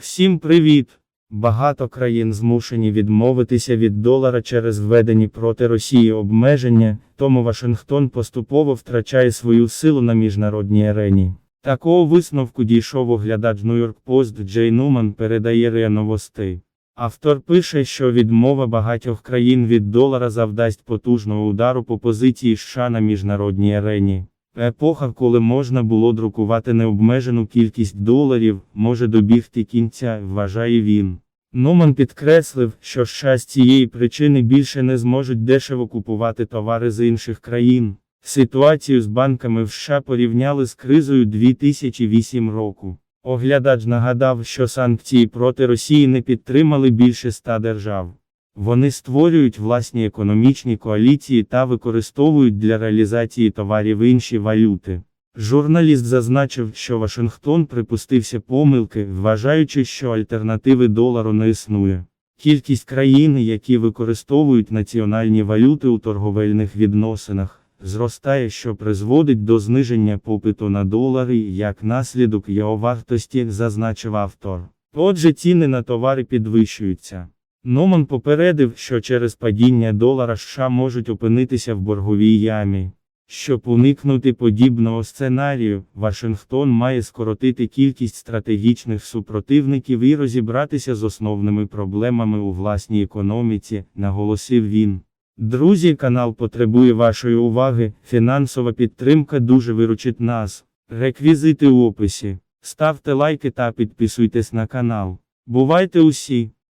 Всім привіт! Багато країн змушені відмовитися від долара через введені проти Росії обмеження, тому Вашингтон поступово втрачає свою силу на міжнародній арені. Такого висновку дійшов оглядач York Post Джей Нуман передає РИА Новостей. Автор пише, що відмова багатьох країн від долара завдасть потужного удару по позиції США на міжнародній арені. Епоха, коли можна було друкувати необмежену кількість доларів, може добігти кінця, вважає він. Номан підкреслив, що США з цієї причини більше не зможуть дешево купувати товари з інших країн. Ситуацію з банками в США порівняли з кризою 2008 року. Оглядач нагадав, що санкції проти Росії не підтримали більше ста держав. Вони створюють власні економічні коаліції та використовують для реалізації товарів інші валюти. Журналіст зазначив, що Вашингтон припустився помилки, вважаючи, що альтернативи долару не існує. Кількість країн, які використовують національні валюти у торговельних відносинах, зростає, що призводить до зниження попиту на долари як наслідок його вартості, зазначив автор. Отже, ціни на товари підвищуються. Номан попередив, що через падіння долара США можуть опинитися в борговій ямі. Щоб уникнути подібного сценарію, Вашингтон має скоротити кількість стратегічних супротивників і розібратися з основними проблемами у власній економіці, наголосив він. Друзі, канал потребує вашої уваги, фінансова підтримка дуже виручить нас. Реквізити у описі. Ставте лайки та підписуйтесь на канал. Бувайте усі!